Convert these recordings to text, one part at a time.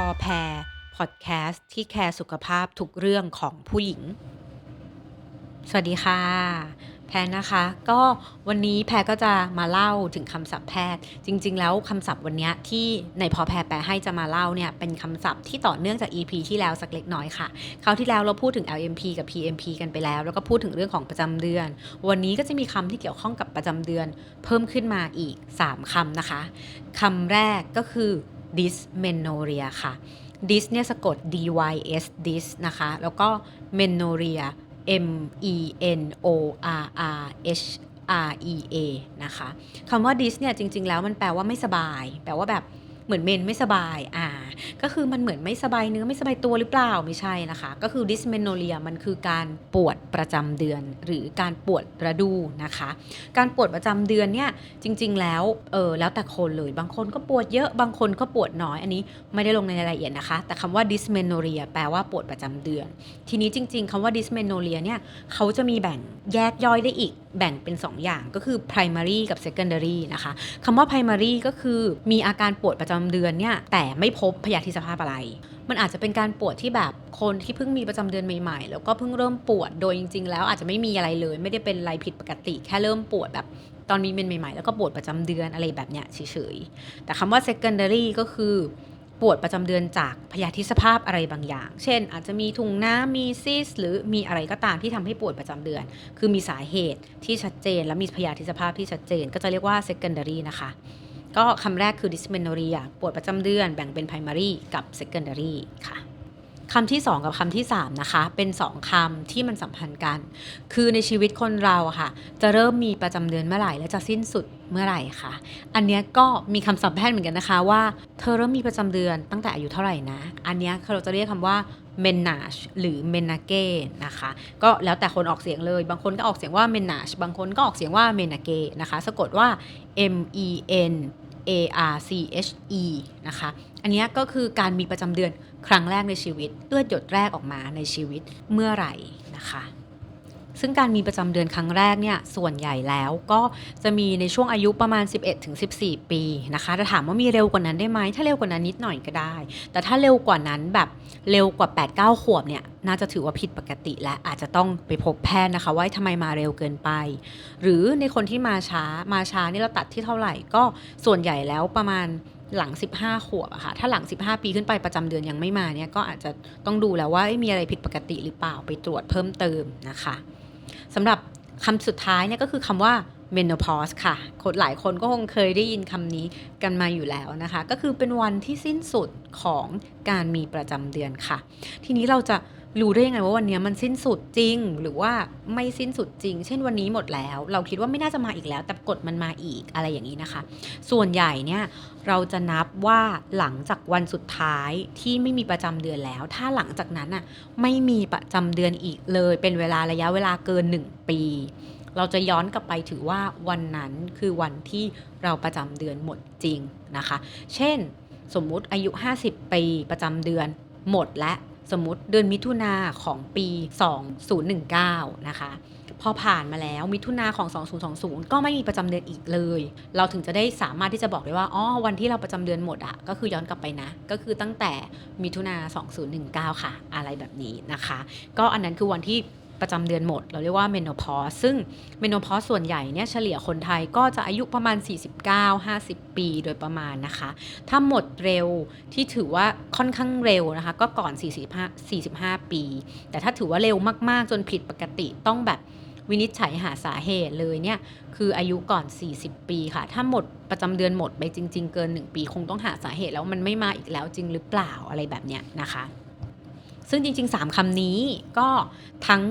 อแพรพอดแคสต์ที่แคร์สุขภาพทุกเรื่องของผู้หญิง สวัสดีค่ะ แพรนะคะ ก็วันนี้แพรก็จะมาเล่าถึงคำศัพท์แพทย์ จริง ๆ แล้วคำศัพท์วันนี้ที่ในพอแพรแปลให้จะมาเล่าเนี่ยเป็นคำศัพท์ที่ต่อเนื่องจาก EP ที่แล้วสักเล็กน้อยค่ะคราวที่แล้วเราพูดถึง LMP กับ PMP กันไปแล้ว แล้วก็พูดถึงเรื่องของประจำเดือน วันนี้ก็จะมีคำที่เกี่ยวข้องกับประจำเดือน เพิ่มขึ้นมาอีก 3คำนะคะคำแรกก็คือ dysmenorrhea ค่ะ dys เนี่ยสะกด d y s dys นะคะ แล้วก็ menorrhea m e n o r r h r e a นะคะคำว่า dys เนี่ยจริง ๆ แล้วมันแปลว่าไม่สบาย แปลว่าแบบ เหมือนเมนไม่สบายอ่าก็คือมันเหมือนไม่สบายเนื้อไม่สบายตัวหรือเปล่าไม่ใช่นะคะ ก็คือ dysmenorrhea มันคือการปวดประจำเดือน หรือการปวดระดูนะคะ การปวดประจำเดือนเนี่ยจริง ๆ แล้วเออแล้วแต่คนเลย บางคนก็ปวดเยอะบางคนก็ปวดน้อยอันนี้ไม่ได้ลงในรายละเอียดนะคะ แต่คำว่า dysmenorrhea แปลว่าปวดประจำเดือน ทีนี้จริง ๆคำว่า dysmenorrhea เนี่ยเขาจะมีแบ่งแยกย่อยได้อีก แบ่งเป็น 2 อย่างก็คือ primary กับ secondary นะคะคำว่า primary ก็คือมีอาการปวดประจำเดือนเนี่ยแต่ไม่พบพยาธิสภาพอะไร มันอาจจะเป็นการปวดที่แบบคนที่เพิ่งมีประจำเดือนใหม่ๆ แล้วก็เพิ่งเริ่มปวดโดยจริง ๆ แล้วอาจจะไม่มีอะไรเลย ไม่ได้เป็นอะไรผิดปกติ แค่เริ่มปวดแบบตอนมีเมนใหม่ๆ แล้วก็ปวดประจำเดือนอะไรแบบเนี้ยเฉยๆแต่คำว่า secondary ก็คือ ปวดประจำเดือนจากพยาธิสภาพอะไรบางอย่าง เช่น อาจจะมีถุงน้ำมีซิสหรือมีอะไรก็ตามที่ทำให้ปวดประจำเดือน คือมีสาเหตุที่ชัดเจน และมีพยาธิสภาพที่ชัดเจน ก็จะเรียกว่า secondary นะคะก็คำแรกคือ dysmenorrhea ปวดประจำเดือนแบ่งเป็น primary กับ secondary ค่ะ คำที่ 2 กับคำที่ 3 นะคะ เป็น 2คำที่มันสัมพันธ์กัน คือในชีวิตคนเราค่ะ จะเริ่มมีประจำเดือนเมื่อไหร่ และจะสิ้นสุดเมื่อไหร่คะอันเนี้ยก็มีคำศัพท์แพทย์เหมือนกันนะคะว่า เธอเริ่มมีประจำเดือนตั้งแต่อายุเท่าไหร่นะ อันเนี้ยเราจะเรียกคำว่า menage หรือ menage นะคะ ก็แล้วแต่คนออกเสียงเลย บางคนก็ออกเสียงว่า menage บางคนก็ออกเสียงว่า menage นะคะ สะกดว่า m e n a r c h e นะคะ อันนี้ก็คือการมีประจำเดือนครั้งแรกในชีวิตเลือดหยดแรกออกมาในชีวิตเมื่อไหร่นะคะ ซึ่งการมีประจำเดือนครั้งแรกเนี่ยส่วนใหญ่แล้วก็จะมีในช่วงอายุประมาณ 11-14 ปีนะคะจะถามว่ามีเร็วกว่านั้นได้ไหมถ้าเร็วกว่านั้นนิดหน่อยก็ได้ แต่ถ้าเร็วกว่านั้นแบบ เร็วกว่า 8-9 ขวบเนี่ยน่าจะถือว่าผิดปกติ และอาจจะต้องไปพบแพทย์นะคะ ว่าทำไมมาเร็วเกินไป หรือในคนที่มาช้ามาช้านี่เราตัดที่เท่าไหร่ก็ส่วนใหญ่แล้วประมาณหลัง 15 ขวบอะค่ะถ้าหลัง 15 ปีขึ้นไปประจำเดือนยังไม่มาเนี่ยก็อาจจะต้องดูแล้วว่ามีอะไรผิดปกติหรือเปล่าไปตรวจเพิ่มเติมนะคะสำหรับคำสุดท้ายเนี่ยก็คือคำว่า menopause ค่ะคนหลายคนก็คงเคยได้ยินคำนี้กันมาอยู่แล้วนะคะ ก็คือเป็นวันที่สิ้นสุดของการมีประจำเดือนค่ะ ทีนี้เราจะรู้ได้ยังไงว่าวันนี้มันสิ้นสุดจริง หรือว่าไม่สิ้นสุดจริง เช่นวันนี้หมดแล้ว เราคิดว่าไม่น่าจะมาอีกแล้ว แต่กดมันมาอีกอะไรอย่างนี้นะคะ ส่วนใหญ่เนี่ยเราจะนับว่าหลังจากวันสุดท้ายที่ไม่มีประจำเดือนแล้ว ถ้าหลังจากนั้นอะไม่มีประจำเดือนอีกเลย เป็นเวลาระยะเวลาเกิน 1 ปี เราจะย้อนกลับไปถือว่าวันนั้นคือวันที่เราประจำเดือนหมดจริงนะคะ เช่น สมมุติอายุ 50 ปีประจำเดือนหมดและสมมติเดือนมิถุนาของปี 2019 นะคะ พอผ่านมาแล้วมิถุนาของ 2020 ก็ไม่มีประจำเดือนอีกเลย เราถึงจะได้สามารถที่จะบอกได้ว่าอ๋อวันที่เราประจำเดือนหมดอะก็คือย้อนกลับไปนะ ก็คือตั้งแต่มิถุนา2019 ค่ะ อะไรแบบนี้นะคะ ก็อันนั้นคือวันที่ ประจำเดือนหมด เราเรียกว่าเมโนพอสซึ่งเมโนพอสส่วนใหญ่เนี่ยเฉลี่ยคนไทยก็จะอายุประมาณ 49-50 ปีโดยประมาณนะคะ ถ้าหมดเร็วที่ถือว่าค่อนข้างเร็วนะคะ ก็ก่อน 45 45 ปี แต่ถ้าถือว่าเร็วมากๆ จนผิดปกติต้องแบบวินิจฉัยหาสาเหตุเลยเนี่ย คืออายุก่อน 40 ปีค่ะ ถ้าหมดประจำเดือนหมดไปจริง ๆ เกิน 1 ปีคงต้องหาสาเหตุแล้วมันไม่มาอีกแล้วจริงหรือเปล่าอะไรแบบเนี้ยนะคะ ซึ่งจริง ๆ 3คำนี้ก็ทั้ง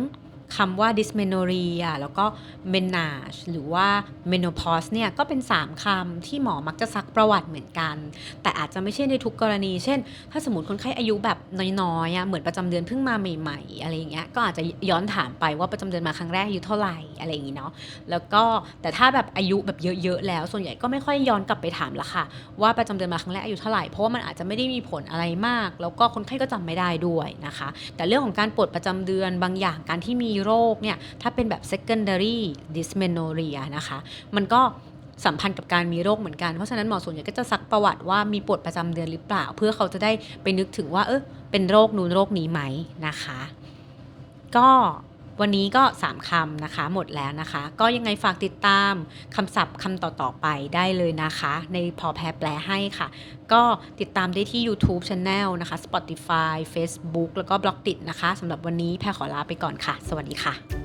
คำว่า dysmenorrhea แล้วก็ menage หรือว่า menopause เนี่ยก็เป็น 3คำที่หมอมักจะซักประวัติเหมือนกัน แต่อาจจะไม่ใช่ในทุกกรณี เช่น ถ้าสมมติคนไข้อายุแบบน้อยๆ เหมือนประจำเดือนเพิ่งมาใหม่ๆ อะไรอย่างเงี้ย ก็อาจจะย้อนถามไปว่าประจำเดือนมาครั้งแรกอายุเท่าไหร่อะไรอย่างงี้เนาะ แล้วก็แต่ถ้าแบบอายุแบบเยอะๆ แล้ว ส่วนใหญ่ก็ไม่ค่อยย้อนกลับไปถามละค่ะ ว่าประจำเดือนมาครั้งแรกอายุเท่าไหร่ เพราะว่ามันอาจจะไม่ได้มีผลอะไรมาก แล้วก็คนไข้ก็จำไม่ได้ด้วยนะคะ แต่เรื่องของการปวดประจำเดือนบางอย่างการที่มีโรคเนี่ยถ้าเป็นแบบ secondary dysmenorrhea นะคะ มันก็สัมพันธ์กับการมีโรคเหมือนกัน เพราะฉะนั้นหมอส่วนใหญ่ก็จะซักประวัติว่ามีปวดประจำเดือนหรือเปล่า เพื่อเขาจะได้ไปนึกถึงว่าเออเป็นโรคนู้นโรคนี้ไหมนะคะ ก็ วันนี้ก็ 3คำนะคะ หมดแล้วนะคะ ก็ยังไงฝากติดตามคำศัพท์คำต่อๆไปได้เลยนะคะ ในพอแพรแปลให้ค่ะ ก็ติดตามได้ที่ YouTube Channel นะคะ Spotify Facebook แล้วก็บล็อกติดนะคะสำหรับวันนี้แพรขอลาไปก่อนค่ะ สวัสดีค่ะ